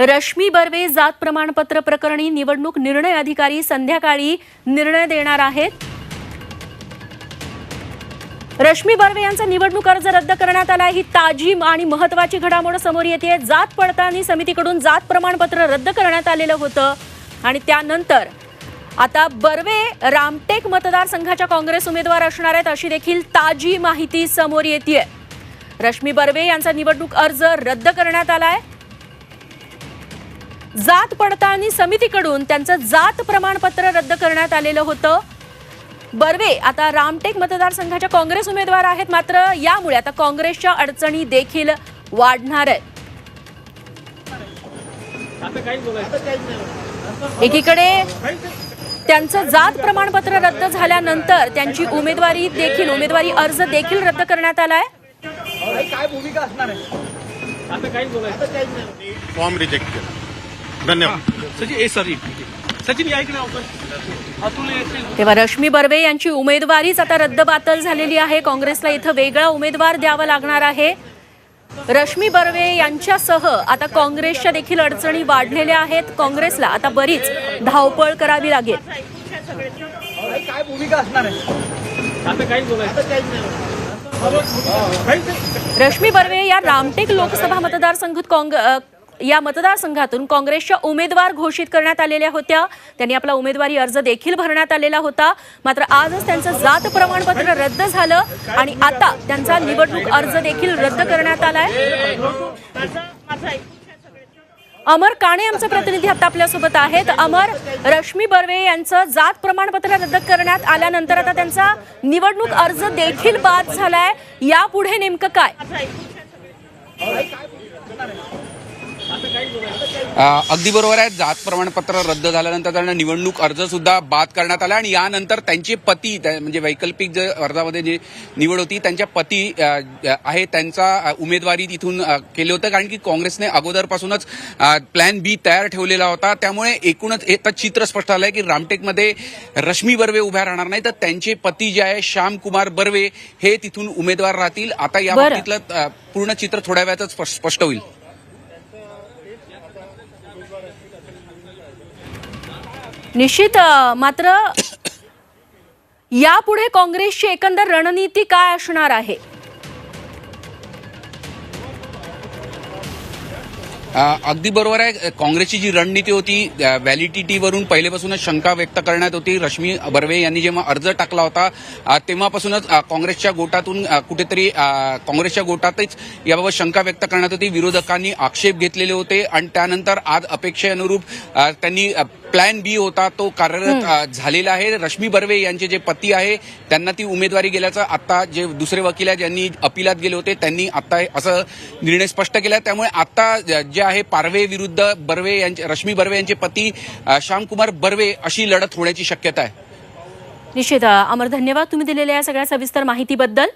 रश्मी बर्वे जात प्रमाणपत्र प्रकरणी निवडणूक निर्णय अधिकारी संध्याकाळी निर्णय देणार आहेत. रश्मी बर्वे यांचा निवडणूक अर्ज रद्द करण्यात आला ही ताजी आणि महत्वाची घडामोड समोर येते जात पडताळणी समितीकडून जात प्रमाणपत्र रद्द करण्यात आलेलं होतं. आणि त्यानंतर आता बर्वे रामटेक मतदारसंघाच्या काँग्रेस उमेदवार असणार आहेत अशी देखील ताजी माहिती समोर येते रश्मी बर्वे यांचा निवडणूक अर्ज रद्द करण्यात आला आहे जात पडताळणी समितीकडून त्यांचं जात प्रमाणपत्र रद्द करण्यात आलेलं होतं. बर्वे आता रामटेक मतदारसंघाच्या काँग्रेस उमेदवार आहेत मात्र यामुळे आता काँग्रेसच्या अडचणी देखील वाढणार आहेत. एकीकडे त्यांचं जात प्रमाणपत्र रद्द झाल्यानंतर त्यांची उमेदवारी देखील उमेदवारी अर्ज देखील रद्द करण्यात आलाय. काय भूमिका असणार आहे? आता काही बोलायचं फॉर्म रिजेक्ट केला. धन्यवाद. सचिन ए सॉरी. सचिन या इकडे आपण अतुल येतील तेव्हा रश्मी बर्वे यांची उमेदवारीच आता रद्दबातल झालेली आहे. काँग्रेसला इथं वेगळा उमेदवार द्यावा लागणार आहे. रश्मी बर्वे यांच्यासह आता काँग्रेसच्या देखील अडचणी वाढलेल्या आहेत. काँग्रेसला आता बरीच धावपळ करावी लागेल. काय भूमिका असणार आहे? आता काही बोलायचं रश्मी बर्वे या रामटेक लोकसभा मतदारसंघात काँग अ, या मतदारसंघातून काँग्रेसच्या उमेदवार घोषित करण्यात आलेल्या होत्या. त्यांनी आपला उमेदवारी अर्ज देखील भरण्यात आलेला होता. मात्र आजच त्यांचं जात प्रमाणपत्र रद्द झालं आणि आता त्यांचा निवडणूक अर्ज देखील रद्द करण्यात आलाय. अमर काणे आमचे प्रतिनिधी आता आपल्यासोबत आहेत. अमर रश्मी बर्वे यांचं जात प्रमाणपत्र रद्द करण्यात आल्यानंतर आता त्यांचा निवडणूक अर्ज देखील बाद झालाय. यापुढे नेमकं काय? अगदी बरोबर आहे. जात प्रमाणपत्र रद्द झाल्यानंतर त्यांना निवडणूक अर्ज सुद्धा बाद करण्यात आला आणि यानंतर त्यांचे पती म्हणजे वैकल्पिक जे अर्जामध्ये जी निवड होती त्यांच्या पती आहे. त्यांचा उमेदवारी तिथून केले होतं. कारण की काँग्रेसने अगोदरपासूनच प्लॅन बी तयार ठेवलेला होता. त्यामुळे एकूणच हे तर चित्र स्पष्ट झालंय की रामटेकमध्ये रश्मी बर्वे उभ्या राहणार नाही तर त्यांचे पती जे आहे श्यामकुमार बर्वे हे तिथून उमेदवार राहतील. आता या. बाबतीतलं पूर्ण चित्र थोड्या वेळातच स्पष्ट होईल. निश्चित मात्र यापुढे काँग्रेसची एकंदर रणनीती काय असणार आहे? अगदी बरोबर आहे. काँग्रेसची जी रणनीती होती व्हॅलिडिटीवरून पहिलेपासूनच शंका व्यक्त करण्यात होती. रश्मी बर्वे यांनी जेव्हा अर्ज टाकला होता तेव्हापासूनच काँग्रेसच्या गोटातून कुठेतरी काँग्रेसच्या गोटातच याबाबत शंका व्यक्त करण्यात होती. विरोधकांनी आक्षेप घेतलेले होते आणि त्यानंतर आज अपेक्षेअनुरूप त्यांनी प्लॅन बी होता तो कार्यरत झालेला आहे. रश्मी बर्वे यांचे जे पती आहे त्यांना ती उमेदवारी गेल्याचं आता जे दुसरे वकील आहेत ज्यांनी अपिलात गेले होते त्यांनी आता असं निर्णय स्पष्ट केला. त्यामुळे आता ज- आहे पारवे विरुद्ध बर्वे यांचे रश्मी बर्वे यांचे पती श्यामकुमार बर्वे अशी लढत होण्याची शक्यता आहे. निश्चित. अमर धन्यवाद तुम्ही दिलेल्या या सगळ्या सविस्तर माहितीबद्दल.